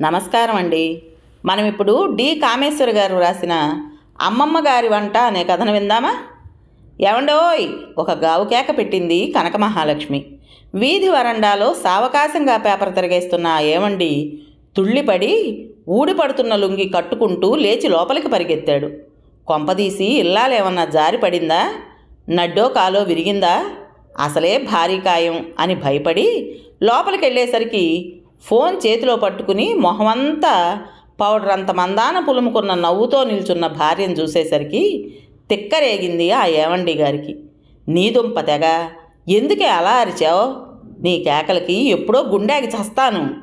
నమస్కారం అండి. మనం ఇప్పుడు డి. కామేశ్వర్ గారు రాసిన అమ్మమ్మ గారి వంట అనే కథను విందామా? ఏమండోయ్ ఒక గావు కేక పెట్టింది కనక మహాలక్ష్మి. వీధి వరండాలో సావకాశంగా పేపర్ తిరగేస్తున్న ఏమండి తుళ్ళిపడి ఊడిపడుతున్న లుంగి కట్టుకుంటూ లేచి లోపలికి పరిగెత్తాడు. కొంపదీసి ఇల్లాలేమన్నా జారి పడిందా? నడ్డో కాలో విరిగిందా? అసలే భారీ కాయం అని భయపడి లోపలికి వెళ్ళేసరికి ఫోన్ చేతిలో పట్టుకుని మొహమంతా పౌడర్ అంత మందాన పులుముకున్న నవ్వుతో నిల్చున్న భార్యను చూసేసరికి తిక్కరేగింది ఆ ఏవండి గారికి. నీ దుంప తెగ ఎందుకే అలా అరిచావు? నీ కేకలకి ఎప్పుడో గుండెకి చస్తాను.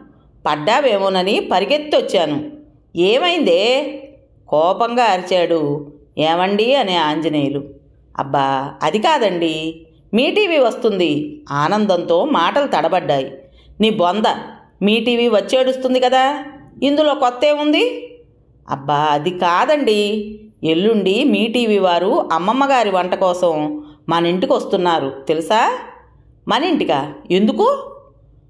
పడ్డావేమోనని పరిగెత్తి వచ్చాను ఏమైందే? కోపంగా అరిచాడు ఏమండి అనే ఆంజనేయులు. అబ్బా అది కాదండి. మీ టీవీ వస్తుంది. ఆనందంతో మాటలు తడబడ్డాయి. నీ బొంద మీ టీవీ వచ్చేడుస్తుంది కదా? ఇందులో కొత్త ఏముంది అబ్బా అది కాదండి. ఎల్లుండి మీ టీవీ వారు అమ్మమ్మ గారి వంట కోసం మన ఇంటికి వస్తున్నారు. తెలుసా? మన ఇంటికా? ఎందుకు?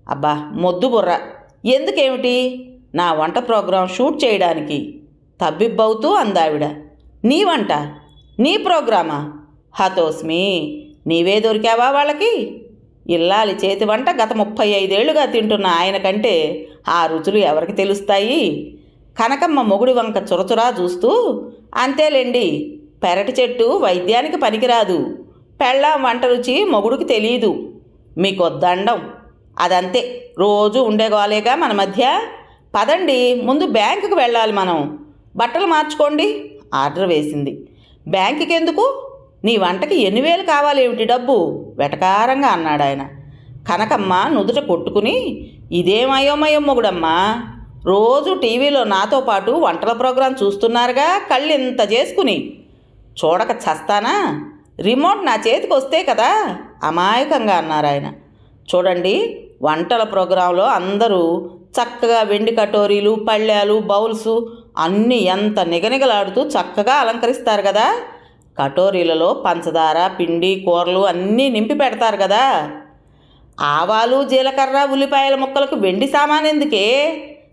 అబ్బా మొద్దు బుర్ర. ఎందుకేమిటి? నా వంట ప్రోగ్రాం షూట్ చేయడానికి తబ్బిబ్బవుతూ అందావిడ. నీ వంట? నీ ప్రోగ్రామా? హతోస్మి నీవే దొరికావా వాళ్ళకి? ఇల్లాలి చేతి వంట గత ముప్పై ఐదేళ్ళుగా తింటున్న ఆయన కంటే ఆ రుచులు ఎవరికి తెలుస్తాయి? కనకమ్మ మొగుడి వంక చురచురా చూస్తూ అంతేలేండి పెరటి చెట్టు వైద్యానికి పనికిరాదు. పెళ్ళాం వంట రుచి మొగుడికి తెలియదు మీకు దండం. అదంతే. రోజు ఉండేగోలేగా మన మధ్య. పదండి ముందు బ్యాంకుకి వెళ్ళాలి మనం. బట్టలు మార్చుకోండి. ఆర్డర్ వేసింది. బ్యాంకుకి ఎందుకు నీ వంటకి ఎన్ని వేలు కావాలేమిటి డబ్బు? వెటకారంగా అన్నాడు ఆయన. కనకమ్మ నుదుట కొట్టుకుని ఇదేం అయోమయం మొగుడమ్మా. రోజు టీవీలో నాతో పాటు వంటల ప్రోగ్రాం చూస్తున్నారుగా కళ్ళు ఇంత చేసుకుని. చూడక చస్తానా? రిమోట్ నా చేతికి వస్తే కదా? అమాయకంగా అన్నారు ఆయన. చూడండి వంటల ప్రోగ్రాంలో అందరూ చక్కగా వెండి కటోరీలు పళ్ళాలు బౌల్స్ అన్నీ ఎంత నిగనిగలాడుతూ చక్కగా అలంకరిస్తారు కదా? కటోరీలలో పంచదార పిండి కూరలు అన్నీ నింపి పెడతారు కదా. ఆవాలు జీలకర్ర ఉల్లిపాయల ముక్కలకు వెండి సామాన్ ఎందుకే?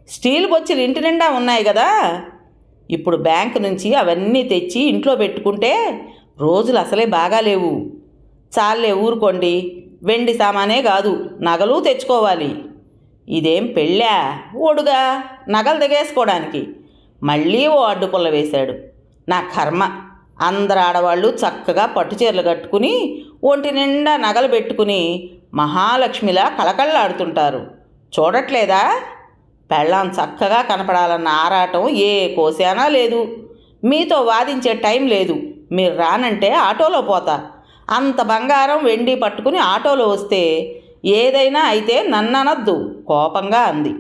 స్టీల్ బొచ్చులు ఇంటి నిండా ఉన్నాయి కదా. ఇప్పుడు బ్యాంక్ నుంచి అవన్నీ తెచ్చి ఇంట్లో పెట్టుకుంటే రోజులు అసలే బాగాలేవు చాలే ఊరుకోండి. వెండి సామానే కాదు నగలు తెచ్చుకోవాలి. ఇదేం పెళ్ళా? ఓడుగా? నగలు దిగేసుకోవడానికి మళ్ళీ ఓ అడ్డుపుల్ల వేశాడు. నా కర్మ. అందరు ఆడవాళ్ళు చక్కగా పట్టు చీరలు కట్టుకుని ఒంటి నిండా నగలు పెట్టుకుని మహాలక్ష్మిలా కళకళలాడుతుంటారు. చూడట్లేదా? పెళ్ళాం చక్కగా కనపడాలన్న ఆరాటం ఏ కోసానా లేదు. మీతో వాదించే టైం లేదు. మీరు రానంటే ఆటోలో పోతా. అంత బంగారం వెండి పట్టుకుని ఆటోలో వస్తే ఏదైనా అయితే నన్ననద్దు కోపంగా అంది.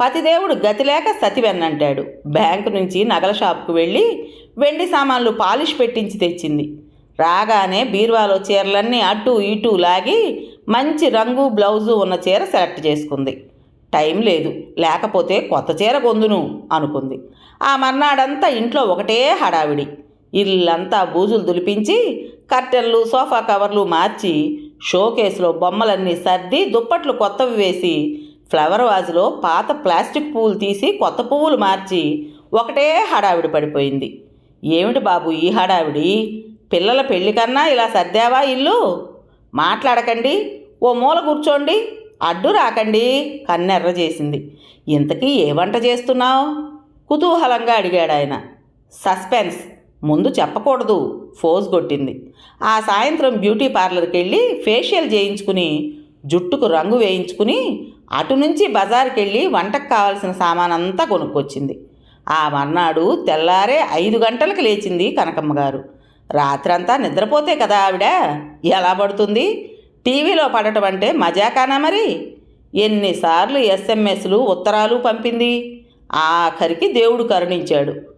పతిదేవుడు గతిలేక సతివెన్నంటాడు. బ్యాంకు నుంచి నగల షాప్కు వెళ్ళి వెండి సామాన్లు పాలిష్ పెట్టించి తెచ్చింది. రాగానే బీరువాలో చీరలన్నీ అటు ఇటు లాగి మంచి రంగు బ్లౌజు ఉన్న చీర సెలెక్ట్ చేసుకుంది. టైం లేదు లేకపోతే కొత్త చీర గొందును అనుకుంది. ఆ మర్నాడంతా ఇంట్లో ఒకటే హడావిడి. ఇల్లంతా బూజులు దులిపించి కర్టెన్లు సోఫా కవర్లు మార్చి షోకేస్లో బొమ్మలన్నీ సర్ది దుప్పట్లు కొత్తవి వేసి ఫ్లవర్ వాజ్లో పాత ప్లాస్టిక్ పువ్వులు తీసి కొత్త పువ్వులు మార్చి ఒకటే హడావిడి పడిపోయింది. ఏమిటి బాబు ఈ హడావిడి? పిల్లల పెళ్ళి కన్నా ఇలా సర్దావా ఇల్లు? మాట్లాడకండి ఓ మూల కూర్చోండి అడ్డు రాకండి కన్నెర్ర చేసింది. ఇంతకీ ఏ వంట చేస్తున్నావు? కుతూహలంగా అడిగాడు ఆయన సస్పెన్స్. ముందు చెప్పకూడదు ఫోజ్ కొట్టింది. ఆ సాయంత్రం బ్యూటీ పార్లర్కి వెళ్ళి ఫేషియల్ చేయించుకుని జుట్టుకు రంగు వేయించుకుని అటు నుంచి బజార్కి వెళ్ళి వంటకు కావాల్సిన సామానంతా కొనుక్కొచ్చింది. ఆ మర్నాడు తెల్లారే ఐదు గంటలకు లేచింది కనకమ్మ గారు. రాత్రంతా నిద్రపోతే కదా ఆవిడ? ఎలా పడుతుంది? టీవీలో పడటం అంటే మజాకానా మరి? ఎన్నిసార్లు ఎస్ఎంఎస్లు ఉత్తరాలు పంపింది? ఆఖరికి దేవుడు కరుణించాడు.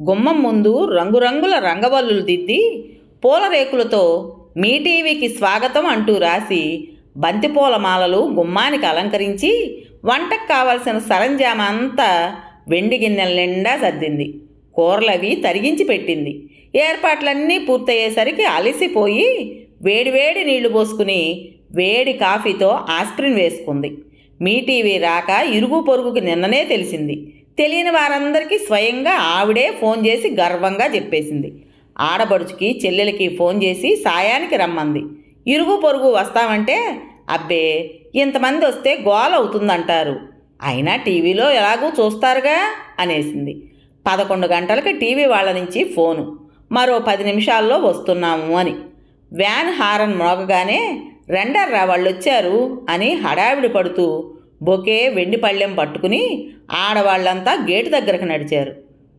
గుమ్మం ముందు రంగురంగుల రంగవల్లులు దిద్ది పూల రేకులతో మీ టీవీకి స్వాగతం అంటూ రాసి బంతిపూల మాలలు గుమ్మానికి అలంకరించి వంటకు కావలసిన సరంజామంతా వెండి గిన్నెల నిండా సర్దింది. కూరలవి తరిగించి పెట్టింది. ఏర్పాట్లన్నీ పూర్తయ్యేసరికి అలసిపోయి వేడివేడి నీళ్ళు పోసుకుని వేడి కాఫీతో ఆస్ప్రిన్ వేసుకుంది. మీ టీవీ రాక ఇరుగు పొరుగుకి నిన్ననే తెలిసింది. తెలియని వారందరికీ స్వయంగా ఆవిడే ఫోన్ చేసి గర్వంగా చెప్పేసింది. ఆడబడుచుకి చెల్లెలకి ఫోన్ చేసి సాయానికి రమ్మంది. ఇరుగు పొరుగు వస్తామంటే అబ్బే ఇంతమంది వస్తే గోల అవుతుందంటారు. అయినా టీవీలో ఎలాగూ చూస్తారుగా? అనేసింది. పదకొండు గంటలకి టీవీ వాళ్ళ నుంచి ఫోను. మరో పది నిమిషాల్లో వస్తున్నాము అని. వ్యాన్ హారన్ మోగగానే రెండర్రా వాళ్ళు వచ్చారు అని హడావిడి పడుతూ బొకే వెండి పళ్ళెం పట్టుకుని ఆడవాళ్ళంతా గేటు దగ్గరకు నడిచారు.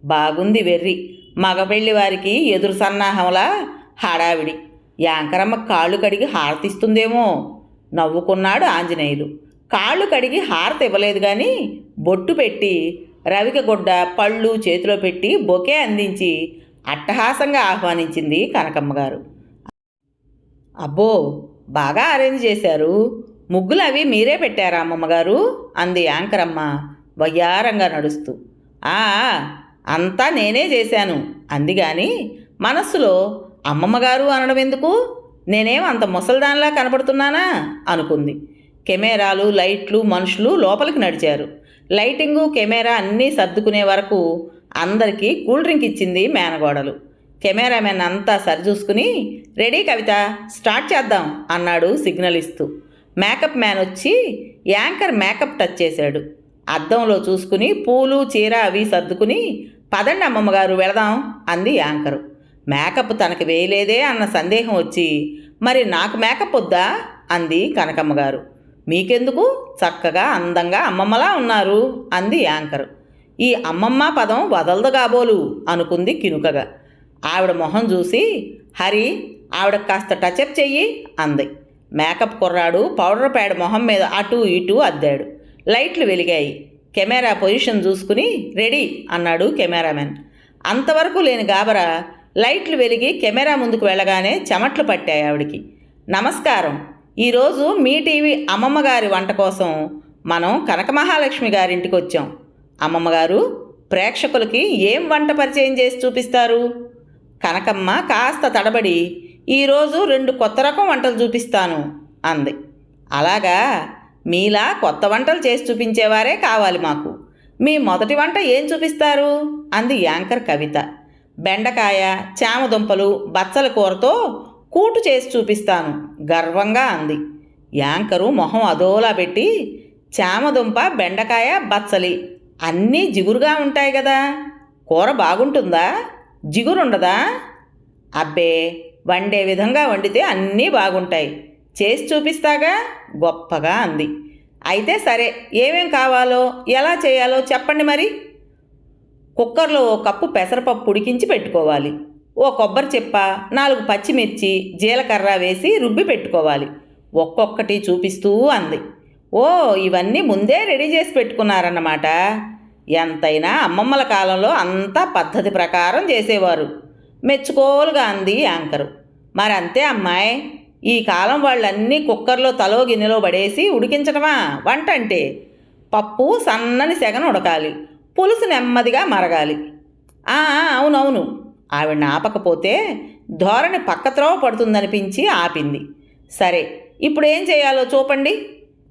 బాగుంది వెర్రి. మగపెళ్ళి వారికి ఎదురు సన్నాహంలా హడావిడి. యాంకరమ్మ కాళ్ళు కడిగి హారతిస్తుందేమో నవ్వుకున్నాడు ఆంజనేయులు. కాళ్ళు కడిగి హారతి ఇవ్వలేదు కానీ బొట్టు పెట్టి రవిక గుడ్డ పళ్ళు చేతిలో పెట్టి బొకే అందించి అట్టహాసంగా ఆహ్వానించింది కనకమ్మ గారు అబ్బో బాగా అరేంజ్ చేశారు. ముగ్గులు అవి మీరే పెట్టారా అమ్మమ్మగారు? అంది యాంకరమ్మ వయ్యారంగా నడుస్తూ. ఆ అంతా నేనే చేశాను అంది గాని మనస్సులో అమ్మమ్మగారు అనడం ఎందుకు? నేనేం అంత ముసల్దాన్లా కనపడుతున్నానా అనుకుంది. కెమెరాలు లైట్లు మనుషులు లోపలికి నడిచారు. లైటింగు కెమెరా అన్నీ సర్దుకునే వరకు అందరికీ కూల్ డ్రింక్ ఇచ్చింది మేనగోడలు. కెమెరామెన్ అంతా సరిచూసుకుని రెడీ కవిత స్టార్ట్ చేద్దాం అన్నాడు సిగ్నల్ ఇస్తూ. మేకప్ మ్యాన్ వచ్చి యాంకర్ మేకప్ టచ్ చేశాడు. అద్దంలో చూసుకుని పూలు చీర అవి సర్దుకుని పదండి అమ్మమ్మగారు వెళదాం అంది యాంకరు. మేకప్ తనకు వేయలేదే అన్న సందేహం వచ్చి మరి నాకు మేకప్ వద్దా? అంది కనకమ్మ గారు. మీకెందుకు? చక్కగా అందంగా అమ్మమ్మలా ఉన్నారు అంది యాంకర్. ఈ అమ్మమ్మ పదం వదలదు కాబోలు అనుకుంది కినుకగా. ఆవిడ మొహం చూసి హరి ఆవిడ కాస్త టచప్ చెయ్యి అంది. మేకప్ కుర్రాడు పౌడర్ ప్యాడ్ మొహం మీద అటు ఇటు అద్దాడు. లైట్లు వెలిగాయి. కెమెరా పొజిషన్ చూసుకుని రెడీ అన్నాడు కెమెరామెన్ అంతవరకు లేని గాబరా లైట్లు వెలిగి కెమెరా ముందుకు వెళ్ళగానే చెమట్లు పట్టాయి ఆవిడికి. నమస్కారం. ఈరోజు మీ టీవీ అమ్మమ్మ గారి వంట కోసం మనం కనక మహాలక్ష్మి గారింటికి వచ్చాం. అమ్మమ్మ గారు ప్రేక్షకులకి ఏం వంట పరిచయం చేసి చూపిస్తారు? కనకమ్మ కాస్త తడబడి ఈరోజు రెండు కొత్త రకం వంటలు చూపిస్తాను అంది. అలాగా? మీలా కొత్త వంటలు చేసి చూపించేవారే కావాలి మాకు. మీ మొదటి వంట ఏం చూపిస్తారు? అంది యాంకర్ కవిత. బెండకాయ చామదుంపలు బచ్చల కూరతో కూటు చేసి చూపిస్తాను. గర్వంగా అంది. యాంకరు మొహం అదోలా పెట్టి చామదుంప బెండకాయ బచ్చలి అన్నీ జిగురుగా ఉంటాయి కదా కూర బాగుంటుందా? జిగురుండదా? అబ్బే వండే విధంగా వండితే అన్నీ బాగుంటాయి. చేసి చూపిస్తాగా? గొప్పగా అంది. అయితే సరే ఏమేం కావాలో ఎలా చేయాలో చెప్పండి మరి. కుక్కర్లో ఓ కప్పు పెసరపప్పు ఉడికించి పెట్టుకోవాలి. ఓ కొబ్బరి చెప్ప నాలుగు పచ్చిమిర్చి జీలకర్ర వేసి రుబ్బి పెట్టుకోవాలి. ఒక్కొక్కటి చూపిస్తూ అంది. ఓ ఇవన్నీ ముందే రెడీ చేసి పెట్టుకున్నారన్నమాట. ఎంతైనా అమ్మమ్మల కాలంలో అంతా పద్ధతి ప్రకారం చేసేవారు. మెచ్చుకోలుగా అంది యాంకరు. మరంతే అమ్మాయి ఈ కాలం వాళ్ళన్నీ కుక్కర్లో తలో గిన్నెలో పడేసి ఉడికించడమా వంట అంటే పప్పు సన్నని సెగను ఉడకాలి. పులుసు నెమ్మదిగా మరగాలి. అవునవును. ఆవిడ ఆపకపోతే ధోరణి పక్కత్రోవ పడుతుందనిపించి ఆపింది. సరే ఇప్పుడు ఏం చేయాలో చూపండి.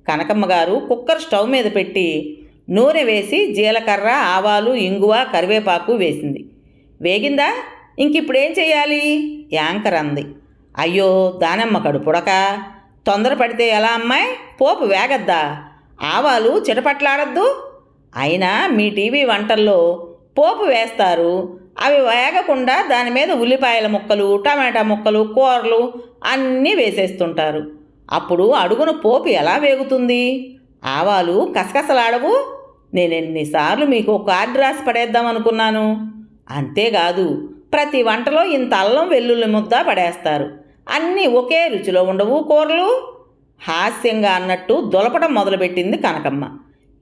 కనకమ్మ గారు కుక్కర్ స్టవ్ మీద పెట్టి నూనె వేసి జీలకర్ర ఆవాలు ఇంగువ కరివేపాకు వేసింది. వేగిందా? ఇంకిప్పుడేం చేయాలి? యాంకర్ అంది. అయ్యో దానమ్మ కడుపుడక. తొందరపడితే ఎలా అమ్మాయి? పోపు వేగద్దా? ఆవాలు చిటపట్లాడద్దు. అయినా మీ టీవీ వంటల్లో పోపు వేస్తారు. అవి వేగకుండా దాని మీద ఉల్లిపాయల ముక్కలు టమాటా ముక్కలు కూరలు అన్నీ వేసేస్తుంటారు. అప్పుడు అడుగున పోపు ఎలా వేగుతుంది? ఆవాలు కసకసలాడవు. నేను ఎన్నిసార్లు మీకు కార్డు రాసి పడేద్దాం అనుకున్నాను. అంతేకాదు ప్రతి వంటలో ఇంత అల్లం వెల్లుల్లి ముద్ద పడేస్తారు. అన్నీ ఒకే రుచిలో ఉండవు కూరలు. హాస్యంగా అన్నట్టు దొలపడం మొదలుపెట్టింది కనకమ్మ.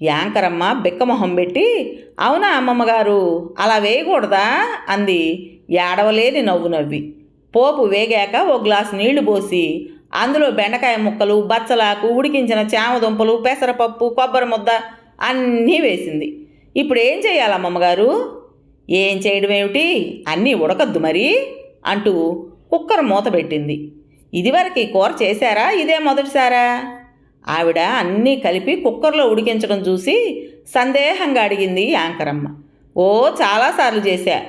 యాంకరమ్మ బిక్కమొహం పెట్టి అవునా అమ్మమ్మ గారు అలా వేయకూడదా? అంది. ఏడవలేని నవ్వు నవ్వి. పోపు వేగాక ఓ గ్లాసు నీళ్ళు పోసి అందులో బెండకాయ ముక్కలు బచ్చలాకు ఉడికించిన చామదుంపలు పెసరపప్పు కొబ్బరి ముద్ద అన్నీ వేసింది. ఇప్పుడు ఏం చేయాలి అమ్మమ్మగారు? ఏం చేయడం ఏమిటి? అన్నీ ఉడకద్దు మరి అంటూ కుక్కర్ మూత పెట్టింది. ఇదివరకు ఈ కూర చేశారా? ఇదే మొదటిసారా? ఆవిడ అన్నీ కలిపి కుక్కర్లో ఉడికించడం చూసి సందేహంగా అడిగింది యాంకరమ్మ. ఓ చాలాసార్లు చేశా.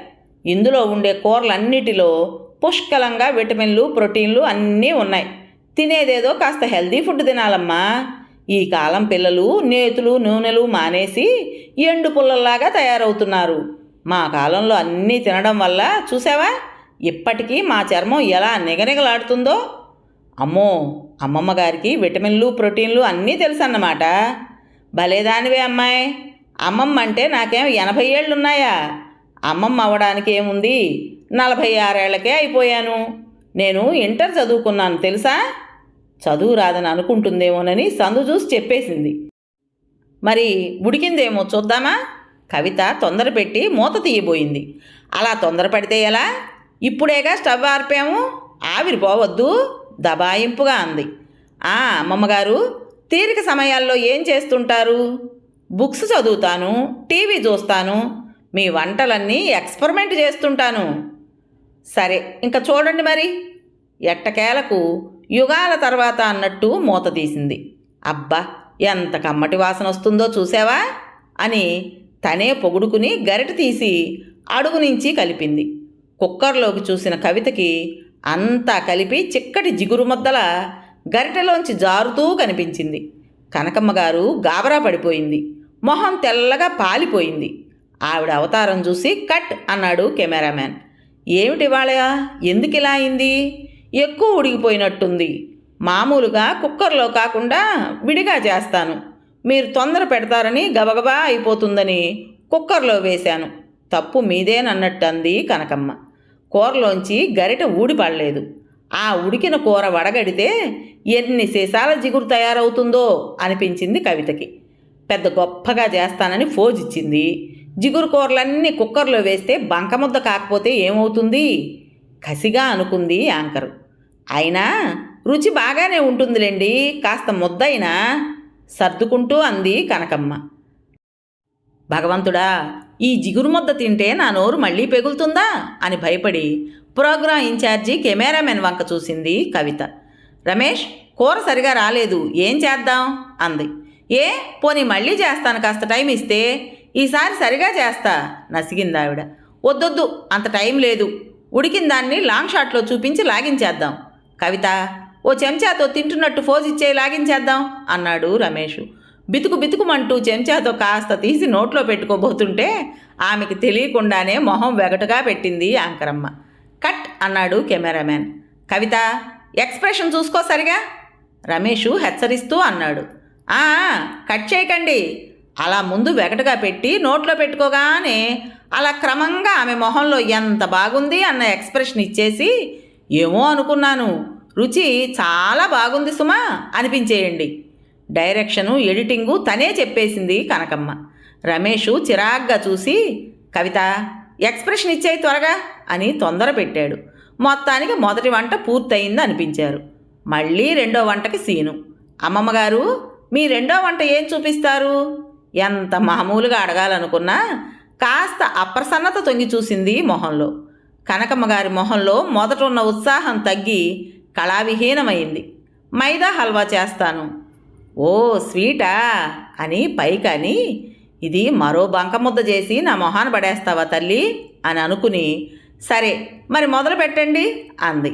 ఇందులో ఉండే కూరలన్నిటిలో పుష్కలంగా విటమిన్లు ప్రోటీన్లు అన్నీ ఉన్నాయి. తినేదేదో కాస్త హెల్దీ ఫుడ్ తినాలమ్మా. ఈ కాలం పిల్లలు నేతులు నూనెలు మానేసి ఎండు పుల్లల్లాగా తయారవుతున్నారు. మా కాలంలో అన్నీ తినడం వల్ల చూసావా ఇప్పటికీ మా చర్మం ఎలా నిగనిగలాడుతుందో అమ్మో అమ్మమ్మ గారికి విటమిన్లు ప్రోటీన్లు అన్నీ తెలుసు అన్నమాట భలేదానివే అమ్మాయి. అమ్మమ్మ అంటే నాకేం ఎనభై ఏళ్ళు ఉన్నాయా అమ్మమ్మ అవ్వడానికి ఏముంది? నలభై ఆరేళ్ళకే అయిపోయాను. నేను ఇంటర్ చదువుకున్నాను తెలుసా? చదువు రాదని అనుకుంటుందేమోనని సందు చూసి చెప్పేసింది. మరి ఉడికిందేమో చూద్దామా? కవిత తొందర పెట్టి మూత తీయబోయింది. అలా తొందరపడితే ఎలా? ఇప్పుడేగా స్టవ్ ఆర్పాము. ఆవిరిపోవద్దు. దబాయింపుగా అంది. ఆ అమ్మమ్మగారు తీరిక సమయాల్లో ఏం చేస్తుంటారు? బుక్స్ చదువుతాను టీవీ చూస్తాను మీ వంటలన్నీ ఎక్స్పెరిమెంట్ చేస్తుంటాను. సరే ఇంకా చూడండి మరి. ఎట్టకేలకు యుగాల తర్వాత అన్నట్టు మూత తీసింది. అబ్బా ఎంత కమ్మటి వాసన వస్తుందో చూసావా? అని తనే పొగుడుకుని గరిట తీసి అడుగు నుంచి కలిపింది. కుక్కర్లోకి చూసిన కవితకి అంతా కలిపి చిక్కటి జిగురు ముద్దల గరిటెలోంచి జారుతూ కనిపించింది. కనకమ్మ గారు గాబరా పడిపోయింది. మొహం తెల్లగా పాలిపోయింది. ఆవిడ అవతారం చూసి కట్ అన్నాడు కెమెరామ్యాన్. ఏమిటి వాళ్ళ ఎందుకు ఇలా అయింది? ఎక్కువ ఉడికిపోయినట్టుంది మామూలుగా కుక్కర్లో కాకుండా విడిగా చేస్తాను. మీరు తొందర పెడతారని గబగబా అయిపోతుందని కుక్కర్లో వేశాను. తప్పు మీదేనన్నట్టు అంది కనకమ్మ. కూరలోంచి గరిట ఊడిపడలేదు ఆ ఉడికిన కూర వడగడితే ఎన్ని సీసాల జిగురు తయారవుతుందో అనిపించింది కవితకి. పెద్ద గొప్పగా చేస్తానని ఫోజిచ్చింది. జిగురు కూరలన్నీ కుక్కర్లో వేస్తే బంకముద్ద కాకపోతే ఏమవుతుంది? కసిగా అనుకుంది యాంకరు. అయినా రుచి బాగానే ఉంటుందిలేండి కాస్త ముద్దైనా సర్దుకుంటూ అంది కనకమ్మ. భగవంతుడా ఈ జిగురు ముద్ద తింటే నా నోరు మళ్ళీ పెగులుతుందా? అని భయపడి ప్రోగ్రాం ఇన్ఛార్జి కెమెరామెన్ వంక చూసింది కవిత. రమేష్ కూర సరిగా రాలేదు. ఏం చేద్దాం? అంది. ఏ పోనీ మళ్ళీ చేస్తాను కాస్త టైం ఇస్తే? ఈసారి సరిగా చేస్తా నసిగింది ఆవిడ. వద్దొద్దు అంత టైం లేదు. ఉడికిన దాన్ని లాంగ్ షాట్లో చూపించి లాగించేద్దాం. కవిత ఓ చెంచాతో తింటున్నట్టు ఫోజ్ ఇచ్చే లాగించేద్దాం అన్నాడు రమేష్. బితుకు బితుకుమంటూ చెంచాతో కాస్త తీసి నోట్లో పెట్టుకోబోతుంటే ఆమెకి తెలియకుండానే మొహం వెగటుగా పెట్టింది యాంకరమ్మ. కట్ అన్నాడు కెమెరామ్యాన్. కవిత ఎక్స్ప్రెషన్ చూసుకో సరిగా? రమేషు హెచ్చరిస్తూ అన్నాడు. "ఆ, కట్ చేయకండి. అలా ముందు వెగటగా పెట్టి నోట్లో పెట్టుకోగానే అలా క్రమంగా ఆమె మొహంలో ఎంత బాగుంది అన్న ఎక్స్ప్రెషన్ ఇచ్చేసి ఏమో అనుకున్నాను. రుచి చాలా బాగుంది సుమా అనిపించేయండి. డైరెక్షను ఎడిటింగు తనే చెప్పేసింది కనకమ్మ. రమేషు చిరాగ్గా చూసి కవిత ఎక్స్ప్రెషన్ ఇచ్చేయి త్వరగా అని తొందర పెట్టాడు. మొత్తానికి మొదటి వంట పూర్తయింది అనిపించారు. మళ్ళీ రెండో వంటకి సీను. అమ్మమ్మగారు మీ రెండో వంట ఏం చూపిస్తారు? ఎంత మామూలుగా అడగాలనుకున్నా కాస్త అప్రసన్నత తొంగి చూసింది మొహంలో. కనకమ్మ గారి మొహంలో మొదట ఉన్న ఉత్సాహం తగ్గి కళావిహీనమైంది. మైదా హల్వా చేస్తాను. ఓ స్వీటా? అని పైకని ఇది మరో బంకముద్ద చేసి నా మొహాన పడేస్తావా తల్లి? అని అనుకుని సరే మరి మొదలు పెట్టండి అంది.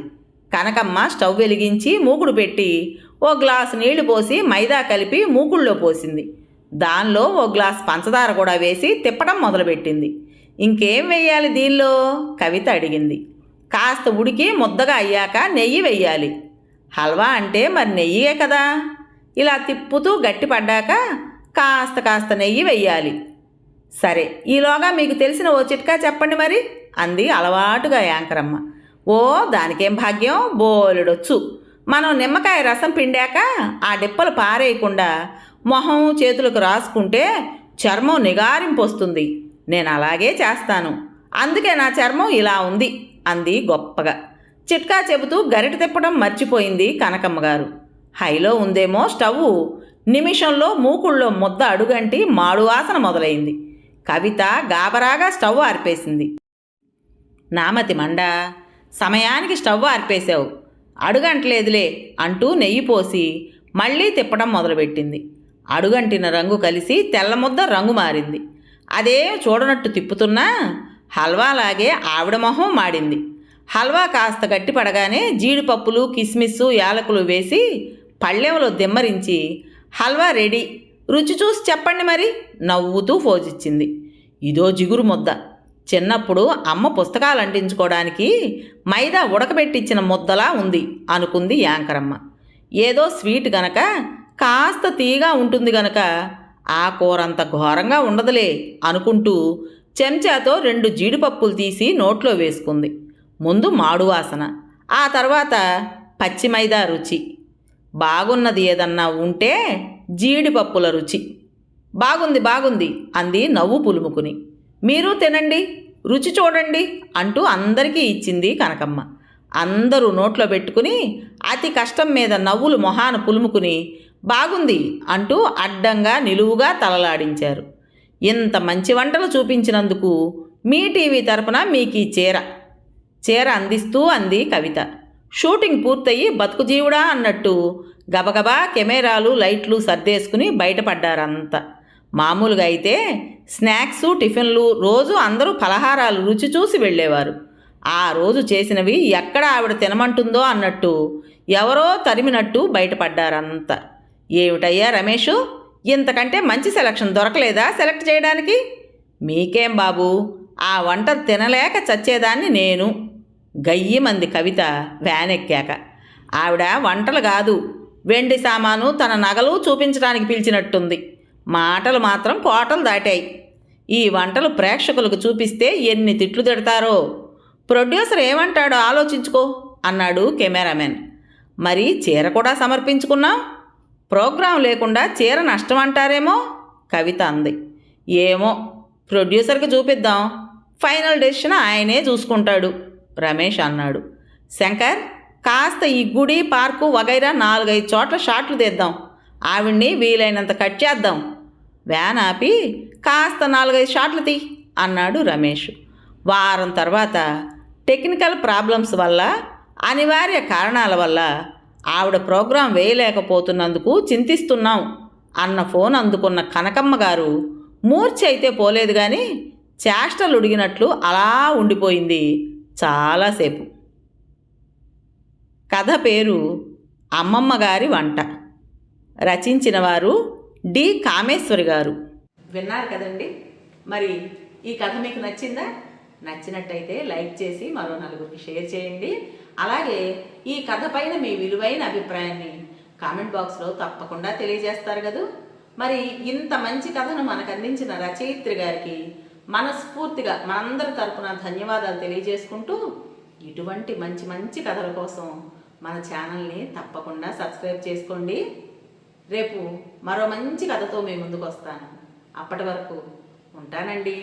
కనకమ్మ స్టవ్ వెలిగించి మూకుడు పెట్టి ఓ గ్లాసు నీళ్ళు పోసి మైదా కలిపి మూకుళ్ళలో పోసింది. దానిలో ఓ గ్లాస్ పంచదార కూడా వేసి తిప్పడం మొదలుపెట్టింది. ఇంకేం వెయ్యాలి దీనిలో? కవిత అడిగింది. కాస్త ఉడికి ముద్దగా అయ్యాక నెయ్యి వెయ్యాలి. హల్వా అంటే మరి నెయ్యే కదా? ఇలా తిప్పుతూ గట్టిపడ్డాక కాస్త కాస్త నెయ్యి వెయ్యాలి. సరే ఈలోగా మీకు తెలిసిన ఓ చిట్కా చెప్పండి మరి అంది అలవాటుగా యాంకరమ్మ. ఓ దానికేం భాగ్యం? బోలెడొచ్చు. మనం నిమ్మకాయ రసం పిండాక ఆ డిప్పలు పారేయకుండా మొహం చేతులకు రాసుకుంటే చర్మం నిగారింపు వస్తుంది నేను అలాగే చేస్తాను. అందుకే నా చర్మం ఇలా ఉంది అంది గొప్పగా. చిట్కా చెబుతూ గరిట తిప్పడం మర్చిపోయింది కనకమ్మ గారు హైలో ఉందేమో స్టవ్ నిమిషంలో మూకుళ్ళో ముద్ద అడుగంటి మాడు వాసన మొదలైంది. కవిత గాబరాగా స్టవ్ ఆర్పేసింది. నామతి మండ సమయానికి స్టవ్ ఆర్పేశావు. అడుగంటలేదులే అంటూ నెయ్యి పోసి మళ్ళీ తిప్పడం మొదలుపెట్టింది. అడుగంటిన రంగు కలిసి తెల్లముద్ద రంగు మారింది. అదే చూడనట్టు తిప్పుతున్నా హల్వాలాగే ఆవిడ మొహం మాడింది. హల్వా కాస్త గట్టిపడగానే జీడిపప్పులు కిస్మిస్సు యాలకులు వేసి పళ్ళెంలో దిమ్మరించి హల్వా రెడీ. రుచి చూసి చెప్పండి మరి నవ్వుతూ ఫోజిచ్చింది. ఇదో జిగురు ముద్ద. చిన్నప్పుడు అమ్మ పుస్తకాలు అంటించుకోవడానికి మైదా ఉడకబెట్టించిన ముద్దలా ఉంది అనుకుంది యాంకరమ్మ. ఏదో స్వీట్ గనక కాస్త తీగా ఉంటుంది గనక ఆ కూర అంత ఘోరంగా ఉండదులే అనుకుంటూ చెంచాతో రెండు జీడిపప్పులు తీసి నోట్లో వేసుకుంది. ముందు మాడు వాసన ఆ తర్వాత పచ్చి మైదా రుచి. బాగున్నది ఏదన్నా ఉంటే జీడిపప్పుల రుచి. బాగుంది బాగుంది అంది నవ్వు పులుముకుని. మీరు తినండి రుచి చూడండి అంటూ అందరికీ ఇచ్చింది కనకమ్మ. అందరూ నోట్లో పెట్టుకుని అతి కష్టం మీద నవ్వులు మొహాన పులుముకుని బాగుంది అంటూ అడ్డంగా నిలువుగా తలలాడించారు. ఇంత మంచి వంటలు చూపించినందుకు మీ టీవీ తరపున మీకు ఈ చీర. చీర అందిస్తూ అంది కవిత. షూటింగ్ పూర్తయి బతుకు జీవుడా అన్నట్టు గబగబా కెమెరాలు లైట్లు సర్దేసుకుని బయటపడ్డారంతా. మామూలుగా అయితే స్నాక్స్ టిఫిన్లు రోజు అందరూ పలహారాలు రుచి చూసి వెళ్ళేవారు. ఆ రోజు చేసినవి ఎక్కడ ఆవిడ తినమంటుందో అన్నట్టు ఎవరో తరిమినట్టు బయటపడ్డారంతా. ఏమిటయ్యా రమేషు ఇంతకంటే మంచి సెలక్షన్ దొరకలేదా సెలెక్ట్ చేయడానికి? మీకేం బాబు ఆ వంట తినలేక చచ్చేదాన్ని నేను. గయ్యమంది కవిత వ్యాన్ ఎక్కాక. ఆవిడ వంటలు కాదు వెండి సామాను తన నగలు చూపించడానికి పిలిచినట్టుంది. మాటలు మాత్రం కోటలు దాటాయి. ఈ వంటలు ప్రేక్షకులకు చూపిస్తే ఎన్ని తిట్లు తిడతారో. ప్రొడ్యూసర్ ఏమంటాడో ఆలోచించుకో అన్నాడు కెమెరామెన్. మరి చీర కూడా సమర్పించుకున్నాం? ప్రోగ్రాం లేకుండా చీర నష్టం అంటారేమో కవిత అంది. ఏమో ప్రొడ్యూసర్కి చూపిద్దాం. ఫైనల్ డెసిషన్ ఆయనే చూసుకుంటాడు. రమేష్ అన్నాడు. శంకర్ కాస్త ఈ గుడి పార్కు వగైరా నాలుగైదు చోట్ల షాట్లు తీద్దాం. ఆవిడ్ని వీలైనంత కట్ చేద్దాం. వ్యాన్ ఆపి కాస్త నాలుగైదు షాట్లు తీ అన్నాడు రమేష్. వారం తర్వాత టెక్నికల్ ప్రాబ్లమ్స్ వల్ల అనివార్య కారణాల వల్ల ఆవిడ ప్రోగ్రాం వేయలేకపోతున్నందుకు చింతిస్తున్నాం అన్న ఫోన్ అందుకున్న కనకమ్మ గారు మూర్చి అయితే పోలేదు కానీ చేష్టలు ఉడిగినట్లు అలా ఉండిపోయింది. చాలాసేపు కథ పేరు అమ్మమ్మ గారి వంట. రచించిన వారు డి కామేశ్వరి గారు. విన్నారు కదండి. మరి ఈ కథ మీకు నచ్చిందా? నచ్చినట్టయితే లైక్ చేసి మరో నలుగురికి షేర్ చేయండి. అలాగే ఈ కథ పైన మీ విలువైన అభిప్రాయాన్ని కామెంట్ బాక్స్లో తప్పకుండా తెలియజేస్తారు కదూ. మరి ఇంత మంచి కథను మనకు అందించిన రచయిత్రి గారికి మనస్ఫూర్తిగా మనందరి తరపున ధన్యవాదాలు తెలియజేసుకుంటూ ఇటువంటి మంచి మంచి కథల కోసం మన ఛానల్ని తప్పకుండా సబ్స్క్రైబ్ చేసుకోండి. రేపు మరో మంచి కథతో మీ ముందుకు వస్తాను అప్పటి వరకు ఉంటానండి.